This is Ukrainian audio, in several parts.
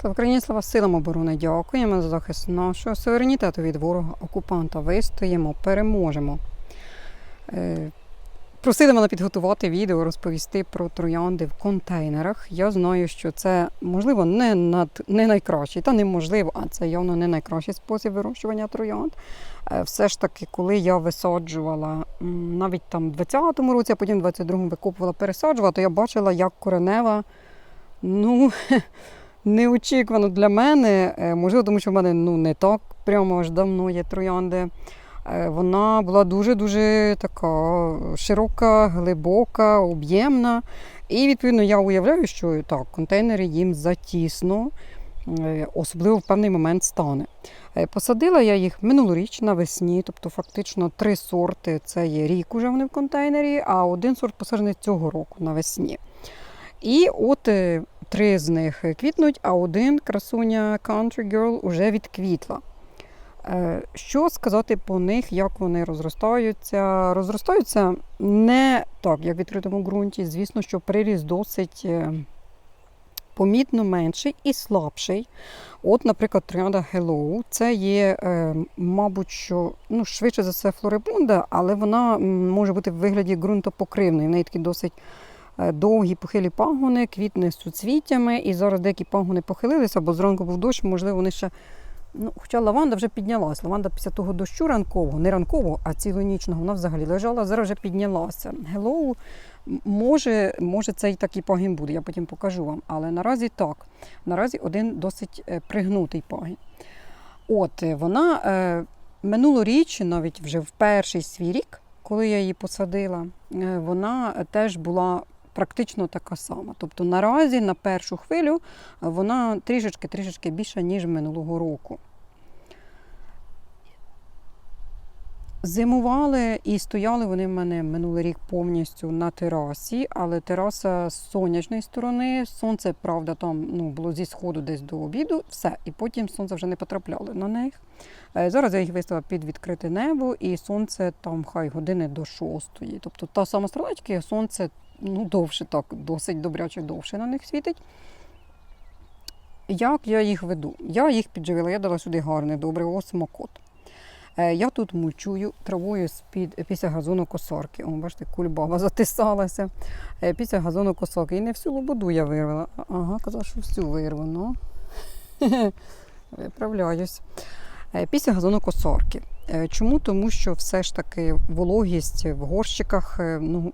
Слава Україні, слава силам оборони. Дякуємо за захист нашого суверенітету від ворога окупанта. Вистоїмо, переможемо. Е, Просили мене підготувати відео, розповісти про троянди в контейнерах. Я знаю, що це можливо не над не найкращий, та неможливо, а це явно не найкращий спосіб вирощування троянд. Е, Все ж таки, коли я висаджувала навіть там в 20-му році, а потім в 22-му викопувала, пересаджувала, то я бачила, як коренева, ну. Неочікувано для мене, е, можливо, тому що в мене ну, не так прямо аж давно є троянди. Е, Вона була дуже-дуже така широка, глибока, об'ємна. І відповідно я уявляю, що так, контейнери їм затісно, е, особливо в певний момент стане. Посадила я їх минулоріч навесні, тобто фактично три сорти це є рік уже вони в контейнері, а один сорт посаджений цього року навесні. І от три з них квітнуть, а один красуня Country Girl уже відквітла. Е, Що сказати по них, як вони розростаються? Розростаються не так, як в відкритому ґрунті. Звісно, що приріст досить е, помітно менший і слабший. От, наприклад, троянда Hello, це є, е, мабуть, що ну, швидше за все флорибунда, але вона може бути в вигляді ґрунтопокривної. В неї такі досить довгі похилі пагони, квітне з суцвіттями. І зараз деякі пагони похилилися, бо зранку був дощ, можливо, вони ще. Ну, хоча лаванда вже піднялась. Лаванда після того дощу ранкового, не ранкового, а цілонічного, вона взагалі лежала, зараз вже піднялася. Hello, може, може це і такий пагін буде, я потім покажу вам. Але наразі так. Наразі один досить е, пригнутий пагін. От е, вона е, минулоріч, навіть вже в перший свій рік, коли я її посадила, е, вона теж була практично така сама. Тобто наразі на першу хвилю е, вона трішечки-трішечки більша, ніж минулого року. Зимували і стояли вони в мене минулий рік повністю на терасі, але тераса з сонячної сторони. Сонце, правда, там ну, було зі сходу десь до обіду, все. І потім сонце вже не потрапляло на них. Е, Зараз я їх виставила під відкрите небо, і сонце там хай години до шостої. Тобто та сама тільки сонце ну, довше, так, досить добряче довше на них світить. Як я їх веду? Я їх підживила, я дала сюди гарне добре осмокот. Е, Я тут мульчую травою з-під після газонокосарки. О, бачите, кульбаба затисалася. Е, Після газонокосарки. І не всю лободу я вирвала. Ага, казала, що всю вирву. Ну. Виправляюсь. Е, Після газонокосарки. Е, Чому? Тому що все ж таки вологість в горщиках е, ну,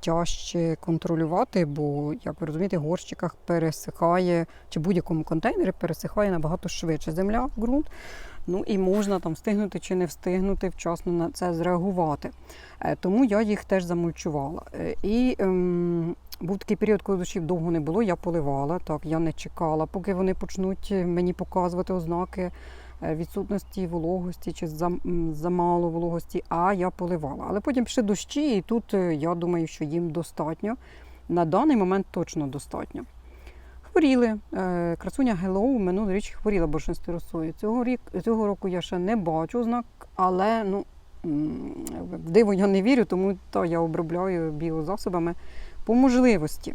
тяжче контролювати, бо, як ви розумієте, в горщиках пересихає, чи будь-якому контейнері пересихає набагато швидше земля, ґрунт. Ну і можна там встигнути чи не встигнути вчасно на це зреагувати. Тому я їх теж замульчувала. І ем, був такий період, коли дощів довго не було, я поливала. Так, я не чекала, поки вони почнуть мені показувати ознаки відсутності вологості чи замало вологості, а я поливала. Але потім пішли дощі, і тут е, я думаю, що їм достатньо. На даний момент точно достатньо. Хворіли. Е, Красуня Hello минулий річ хворіла боршинською росою. Цього, рік, цього року я ще не бачу знак, але ну, в диво я не вірю, тому то я обробляю біозасобами по можливості.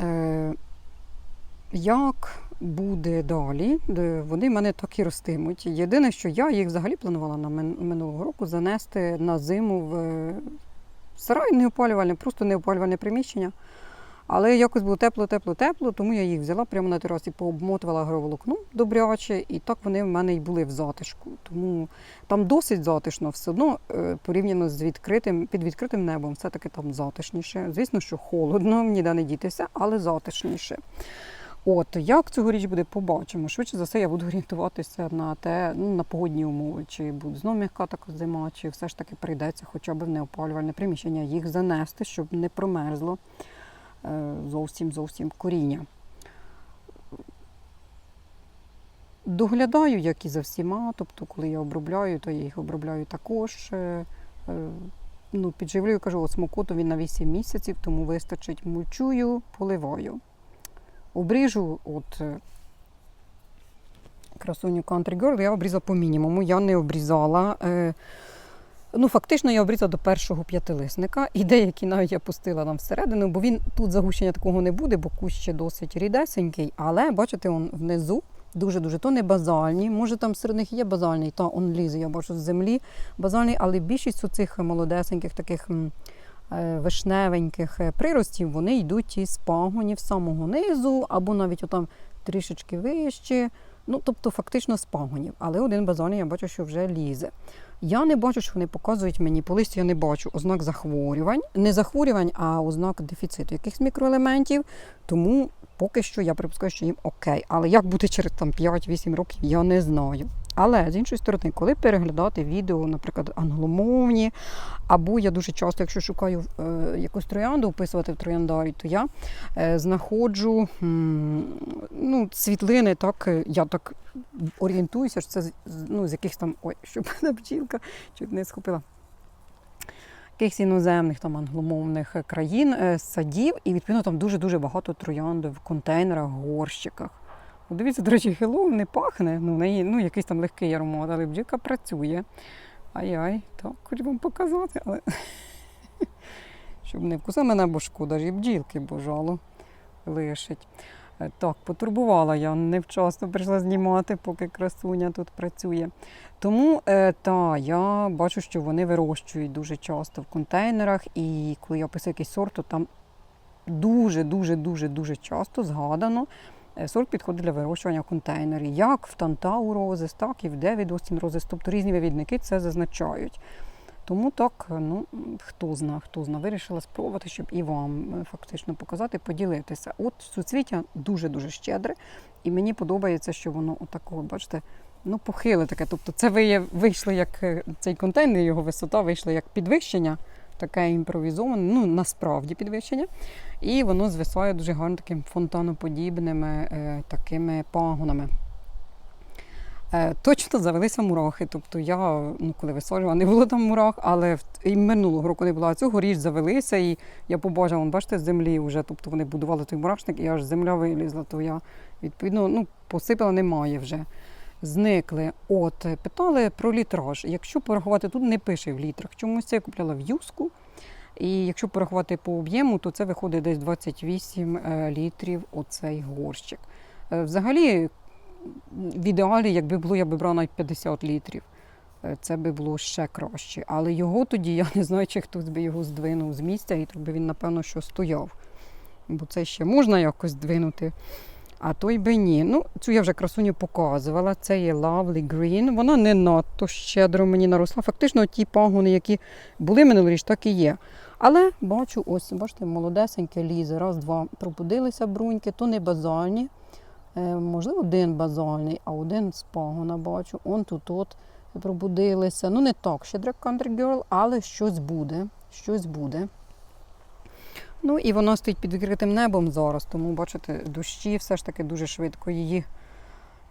Е, Як буде далі? Вони в мене так і ростимуть. Єдине, що я їх взагалі планувала на минулого року занести на зиму в е, сарай неопалювальне, просто неопалювальне приміщення. Але якось було тепло, тепло, тепло, тому я їх взяла прямо на терасі, пообмотувала агроволокном добряче, і так вони в мене й були в затишку. Тому там досить затишно все одно е, порівняно з відкритим, під відкритим небом, все-таки там затишніше. Звісно, що холодно, ніде не дітися, але затишніше. От як цьогоріч буде, побачимо. Швидше за все, я буду орієнтуватися на те, ну, на погодні умови, чи буде знов м'яка така зима, чи все ж таки прийдеться хоча б в неопалювальне приміщення їх занести, щоб не промерзло е, зовсім зовсім коріння. Доглядаю, як і за всіма. Тобто, коли я обробляю, то я їх обробляю також. Е, е, Ну, підживлюю, кажу, от смокоту він на 8 місяців, тому вистачить мульчую, поливаю. Обріжу от е, красуню Country Girl, я обрізала по мінімуму. Я не обрізала. Е, Ну, фактично, я обрізала до першого п'ятилисника, і деякі навіть я пустила нам всередину, бо він тут загущення такого не буде, бо кущ ще досить рідесенький. Але бачите, он внизу дуже-дуже то не базальні. Може, там серед них є базальний, та он лізе, я бачу з землі базальний, але більшість цих молодесеньких таких. Е, Вишневеньких е, приростів вони йдуть із пагонів самого низу, або навіть отам трішечки вище. Ну, тобто, фактично з пагонів. Але один базон я бачу, що вже лізе. Я не бачу, що вони показують мені по листю, я не бачу ознак захворювань, не захворювань, а ознак дефіциту якихось мікроелементів. Тому поки що я припускаю, що їм окей. Але як буде через там 5-8 років, я не знаю. Але з іншої сторони, коли переглядати відео, наприклад, англомовні, або я дуже часто, якщо шукаю е, якусь троянду, вписувати в трояндарі, то я е, знаходжу м, ну, світлини, так е, я так орієнтуюся, що це ну, з якихось там. Ой, щоб мене бджілка чуть не схопила. Якихось іноземних там англомовних е, країн, е, садів, і відповідно там дуже-дуже багато троянд в контейнерах, горщиках. Дивіться, до речі, Hello не пахне, ну, неї ну, якийсь там легкий аромат, але бджілка працює. Ай-ай, так, хочу вам показати, але щоб не вкусила мене, бо шкода ж і бджілки, бо жало лишить. Е, Так, потурбувала я, невчасно прийшла знімати, поки красуня тут працює. Тому е, та, я бачу, що вони вирощують дуже часто в контейнерах, і коли я описую якийсь сорт, то там дуже-дуже дуже дуже часто згадано. е, Сорт підходить для вирощування в контейнері, як в Тантау розис, так і в Девід Остін розис. Тобто різні вивідники це зазначають. Тому так, ну хто зна, хто зна, вирішила спробувати, щоб і вам е, фактично показати, поділитися. От суцвіття дуже-дуже щедре, і мені подобається, що воно отакого, бачите, ну похиле таке. Тобто це вийшло як е, цей контейнер, його висота вийшла як підвищення, таке імпровізоване, ну насправді підвищення. І воно звисає дуже гарно таким фонтаноподібними е, такими пагонами. Е, Точно завелися мурахи. Тобто я, ну коли висаджувала, не було там мурах, але і минулого року не було, а цього річ завелися, і я побачила, вон, бачите, з землі вже, тобто вони будували той мурашник, і аж земля вилізла, то я відповідно ну, посипала, немає вже. Зникли. От, питали про літраж. Якщо порахувати, тут не пише в літрах. Чомусь я купляла в юску. І якщо порахувати по об'єму, то це виходить десь 28 е, літрів оцей горщик. Е, Взагалі, в ідеалі, якби було, я би брала навіть 50 літрів. Е, Це би було ще краще. Але його тоді, я не знаю, чи хтось би його здвинув з місця, і то би він, напевно, що стояв. Бо це ще можна якось здвинути. А той би ні. Ну, цю я вже красуню показувала. Це є Lovely Green. Вона не надто щедро мені наросла. Фактично, ті пагони, які були минулоріч, так і є. Але бачу, ось, бачите, молодесеньке лізе. Раз, два пробудилися бруньки, то не базальні. Е, можливо, один базальний, а один з пагона бачу. Он тут от пробудилися. Ну, не так ще Drag Country Girl, але щось буде. Щось буде. Ну і вона стоїть під відкритим небом зараз, тому бачите, дощі все ж таки дуже швидко її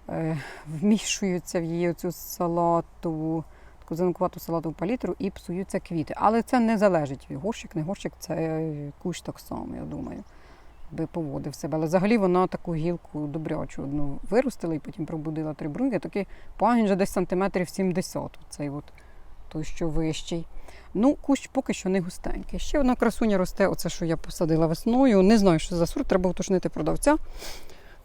е, вмішуються в її цю салатову, таку зеленкувату салатову палітру і псуються квіти. Але це не залежить. від Горщик, не горщик, це кущ так само, я думаю, би поводив себе. Але взагалі вона таку гілку добрячу одну виростила і потім пробудила три бруньки. Такий пагін вже десь сантиметрів 70, цей от, той, що вищий. Ну, кущ поки що не густенький. Ще одна красуня росте, оце, що я посадила весною. Не знаю, що за сорт, треба уточнити продавця.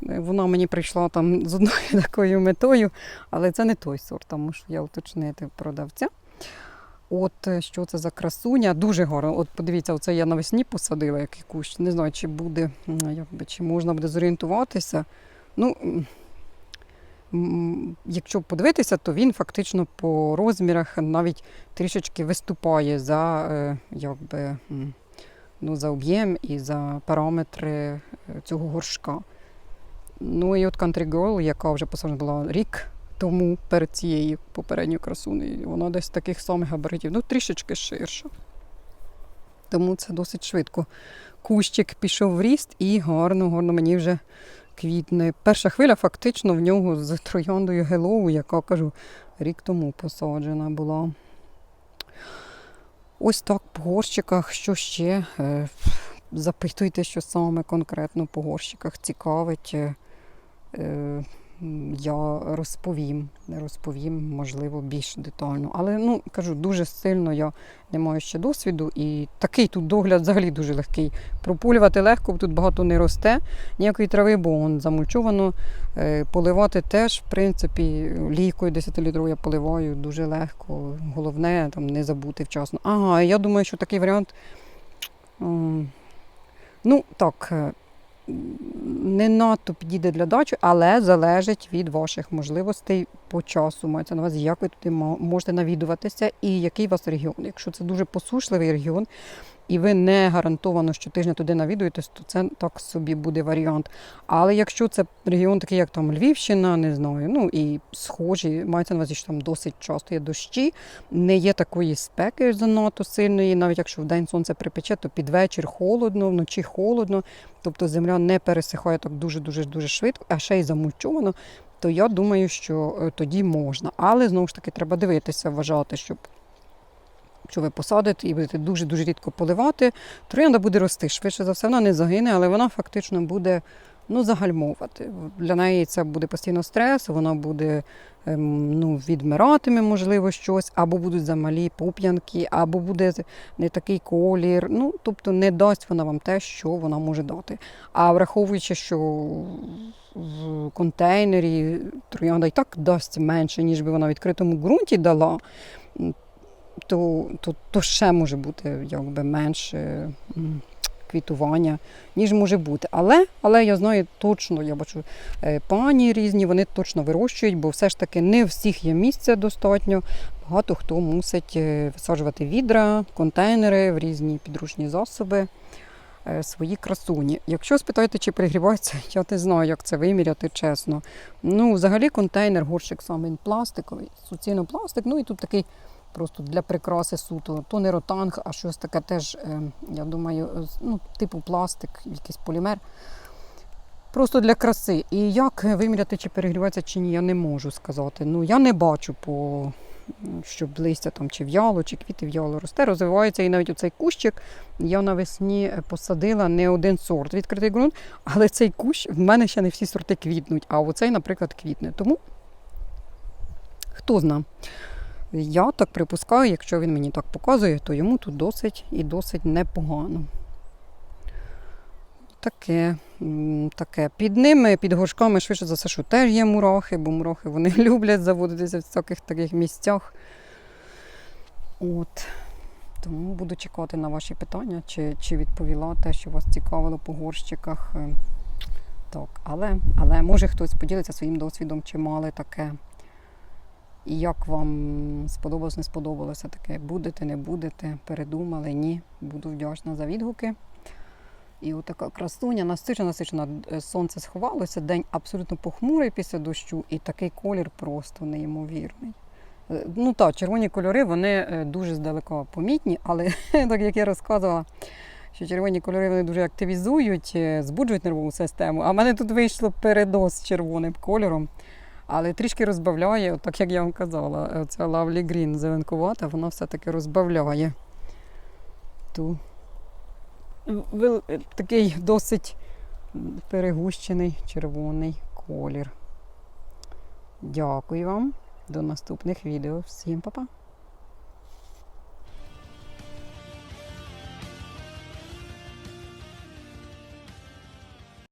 Е, Вона мені прийшла там з одною такою метою, але це не той сорт, тому що я уточнити продавця. От е, що це за красуня, дуже гарно. От подивіться, оце я навесні посадила який кущ. Не знаю, чи буде, якби, чи можна буде зорієнтуватися. Ну, якщо подивитися, то він фактично по розмірах навіть трішечки виступає за, е, якби, ну, за об'єм і за параметри е, цього горшка. Ну і от Country Girl, яка вже посаджена була рік тому перед цією попередньою красунею, вона десь таких самих габаритів, ну трішечки ширша. Тому це досить швидко. Кущик пішов в ріст і гарно, гарно мені вже квітне. Перша хвиля фактично в нього з трояндою Hello, яка кажу, рік тому посаджена була. Ось так по горщиках, що ще. Е, Запитуйте, що саме конкретно по горщиках цікавить. Я розповім, розповім, можливо, більш детально. Але ну кажу, дуже сильно я не маю ще досвіду, і такий тут догляд взагалі дуже легкий. Прополювати легко, бо тут багато не росте, ніякої трави, бо он замульчовано. Е, Поливати теж, в принципі, лійкою 10-літровою я поливаю дуже легко. Головне там не забути вчасно. Ага, я думаю, що такий варіант. Ну, так, е, не надто підійде для дачі, але залежить від ваших можливостей по часу. Мається на увазі, як ви туди можете навідуватися і який у вас регіон. Якщо це дуже посушливий регіон, і ви не гарантовано щотижня туди навідуєтесь, то це так собі буде варіант. Але якщо це регіон такий, як там Львівщина, не знаю, ну і схожі, мається на увазі, що там досить часто є дощі, не є такої спеки занадто сильної, навіть якщо в день сонце припече, то під вечір холодно, вночі холодно, тобто земля не пересихає так дуже-дуже дуже швидко, а ще й замульчовано, то я думаю, що е, тоді можна. Але знову ж таки треба дивитися, вважати, щоб. Що ви посадите і будете дуже-дуже рідко поливати, троянда буде рости. Швидше за все, вона не загине, але вона фактично буде ну, загальмовувати. Для неї це буде постійно стрес, вона буде ем, ну, відмиратиме, можливо, щось, або будуть замалі пуп'янки, або буде не такий колір. Ну, тобто не дасть вона вам те, що вона може дати. А враховуючи, що в контейнері троянда і так дасть менше, ніж би вона в відкритому ґрунті дала. То, то, то ще може бути якби менше квітування, ніж може бути. Але, але я знаю точно, я бачу е, пані різні, вони точно вирощують, бо все ж таки не всіх є місця достатньо. Багато хто мусить е, висаджувати відра, контейнери в різні підручні засоби. е, Свої красуні. Якщо спитаєте, чи перегрівається, я не знаю, як це виміряти, чесно. Ну, взагалі, контейнер, горщик саме він пластиковий, суцільно пластик. Ну і тут такий просто для прикраси суто. То не ротанг, а щось таке теж, е, я думаю, ну, типу пластик, якийсь полімер. Просто для краси. І як виміряти, чи перегрівається, чи ні, я не можу сказати. Ну, я не бачу, по, щоб листя там чи в'яло, чи квіти в'яло росте, розвивається. І навіть оцей кущик я навесні е, посадила не один сорт відкритий ґрунт, але цей кущ в мене ще не всі сорти квітнуть, а оцей, наприклад, квітне. Тому хто зна. Я так припускаю, якщо він мені так показує, то йому тут досить і досить непогано. Таке, таке. Під ними, під горшками, швидше за все, що теж є мурахи, бо мурахи вони люблять заводитися в таких таких місцях. От. Тому буду чекати на ваші питання, чи, чи відповіла те, що вас цікавило по горщиках. Е, Так, але, але може хтось поділиться своїм досвідом, чи мали таке. І як вам сподобалось, не сподобалося таке? Будете, не будете, передумали, ні. Буду вдячна за відгуки. І отака красуня, насичена, насичена, Е, сонце сховалося, день абсолютно похмурий після дощу, і такий колір просто неймовірний. Е, Ну так, червоні кольори вони е, дуже здалека помітні, але так як я розказувала, що червоні кольори вони дуже активізують, збуджують нервову систему. А в мене тут вийшло передос з червоним кольором. Але трішки розбавляє, так як я вам казала, е, ця Lovely Green зеленкувата, вона все-таки розбавляє ту е, такий досить перегущений червоний колір. Дякую вам. До наступних відео. Всім па-па!